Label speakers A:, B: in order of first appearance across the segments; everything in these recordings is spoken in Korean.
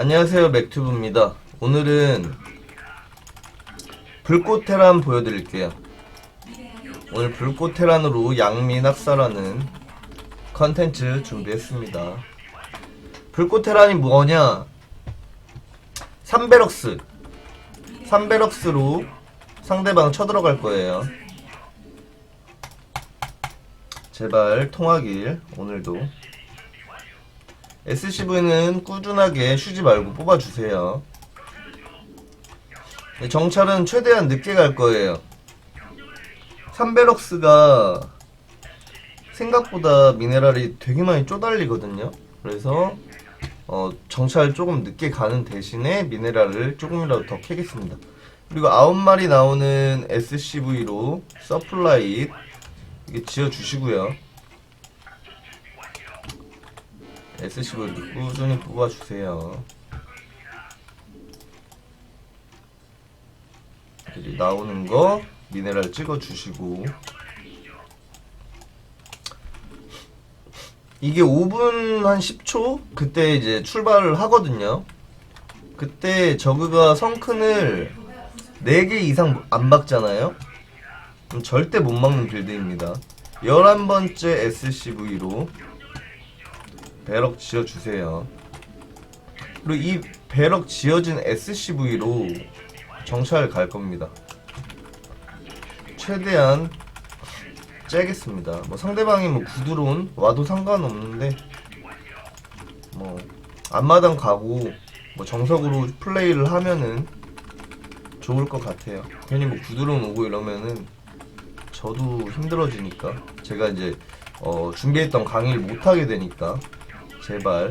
A: 안녕하세요 맥튜브입니다. 오늘은 불꽃 테란 보여드릴게요. 오늘 불꽃 테란으로 양미 낙사라는 컨텐츠 준비했습니다. 불꽃 테란이 뭐냐? 3베럭스. 3베럭스로 상대방 쳐들어갈 거예요. 제발 통하길 오늘도 SCV는 꾸준하게 쉬지 말고 뽑아주세요. 네, 정찰은 최대한 늦게 갈 거예요. 3베럭스가 생각보다 미네랄이 되게 많이 쪼달리거든요. 그래서 어, 정찰 조금 늦게 가는 대신에 미네랄을 조금이라도 더 캐겠습니다. 그리고 9마리 나오는 SCV로 서플라이 이게 지어주시고요. SCV를 꾸준히 뽑아주세요. 그리고 나오는 거 미네랄 찍어주시고 이게 5분 한 10초? 그때 이제 출발을 하거든요. 그때 저그가 성큰을 4개 이상 안 박잖아요. 절대 못 막는 빌드입니다. 11번째 SCV로 배럭 지어주세요. 그리고 이 배럭 지어진 SCV로 정찰 갈 겁니다. 최대한 째겠습니다. 뭐 상대방이 뭐 구드론 와도 상관없는데 뭐 앞마당 가고 뭐 정석으로 플레이를 하면은 좋을 것 같아요. 괜히 뭐 구드론 오고 이러면은 저도 힘들어지니까 제가 이제 어, 준비했던 강의를 못 하게 되니까 제발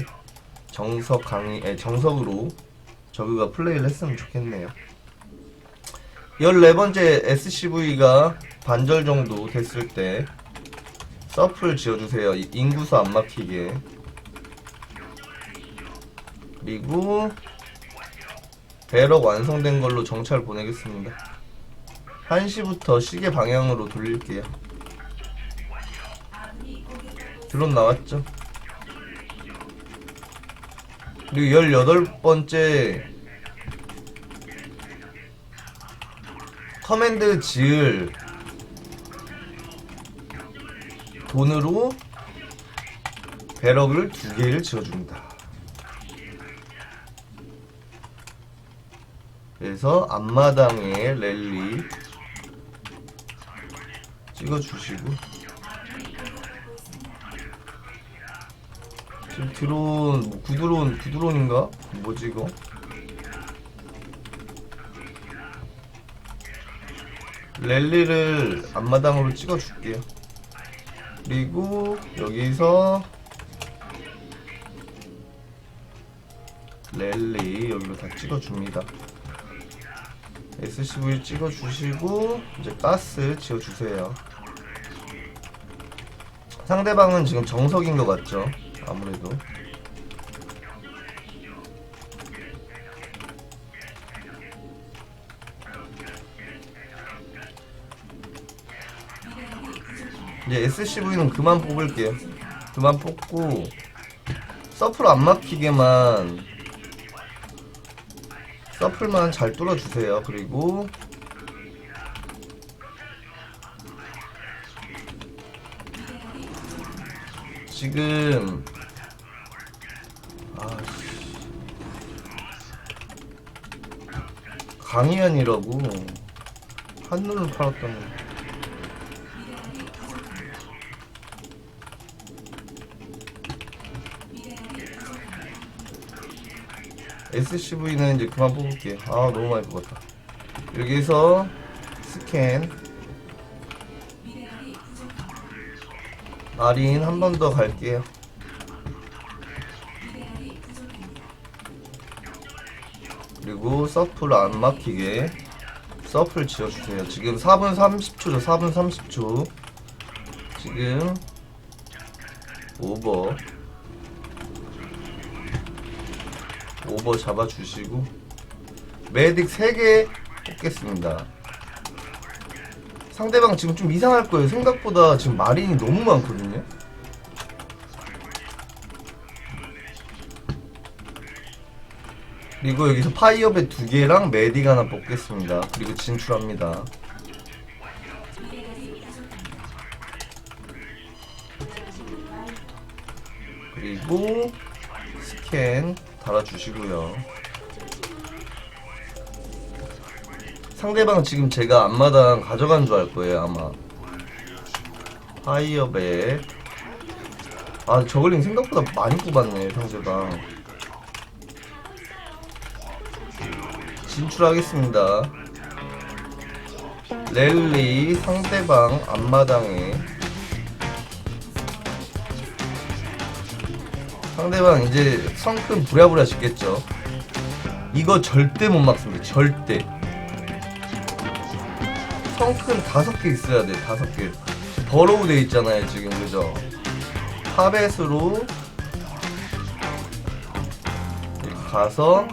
A: 정석 강의 에, 정석으로 저그가 플레이를 했으면 좋겠네요. 14번째 SCV가 반절 정도 됐을 때 서플 지어주세요. 이- 인구수 안 막히게. 그리고 배럭 완성된 걸로 정찰 보내겠습니다. 1시부터 시계 방향으로 돌릴게요. 드론 나왔죠? 그리고 18번째 커맨드 지을 돈으로 배럭을 두 개를 지어줍니다. 그래서 앞마당에 랠리 찍어주시고 드론 뭐 구드론 구드론인가? 뭐지 이거 랠리를 앞마당으로 찍어줄게요. 그리고 여기서 랠리 여기로 다 찍어줍니다. SCV 찍어주시고 이제 가스 지어주세요. 상대방은 지금 정석인 것 같죠 아무래도. 이제 SCV는 그만 뽑을게요. 그만 뽑고 서플 안 막히게만 서플만 잘 뚫어주세요. 그리고 지금 강의안이라고 한눈을 팔았다는 SCV는 이제 그만 뽑을게요 아 너무 많이 뽑았다. 여기서 스캔. 마린 한 번 더 갈게요 그리고 서플 안 막히게 서플 지어주세요. 지금 4분 30초죠. 4분 30초. 지금 오버 오버 잡아주시고 메딕 3개 뽑겠습니다. 상대방 지금 좀 이상할 거예요. 생각보다 지금 마린이 너무 많거든요. 그리고 여기서 파이어벳 두 개랑 메딕 하나 뽑겠습니다. 그리고 진출합니다. 그리고 스캔 달아주시고요. 상대방 지금 제가 앞마당 가져간 줄 알 거예요 아마. 파이어벳. 아 저글링 생각보다 많이 뽑았네 상대방. 진출하겠습니다. 랠리 상대방 앞마당에 상대방 이제 성큰 부랴부랴 짓겠죠. 이거 절대 못 막습니다. 절대. 성큰 다섯 개 있어야 돼. 다섯 개. 버로우 돼 있잖아요 지금 그죠? 이렇게 가서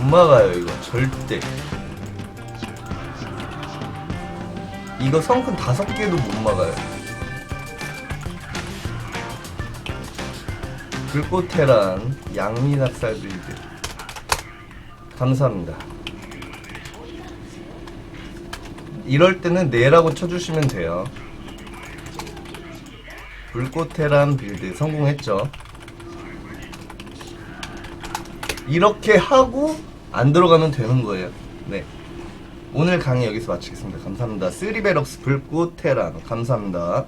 A: 못 막아요 이거. 절대. 이거 성큰 다섯 개도 못 막아요. 불꽃 테란 양미 낙살 빌드 감사합니다. 이럴 때는 네라고 쳐주시면 돼요. 불꽃 테란 빌드 성공했죠? 이렇게 하고 안 들어가면 되는 거예요. 네. 오늘 강의 여기서 마치겠습니다. 감사합니다. 쓰리베럭스 불꽃 테란 감사합니다.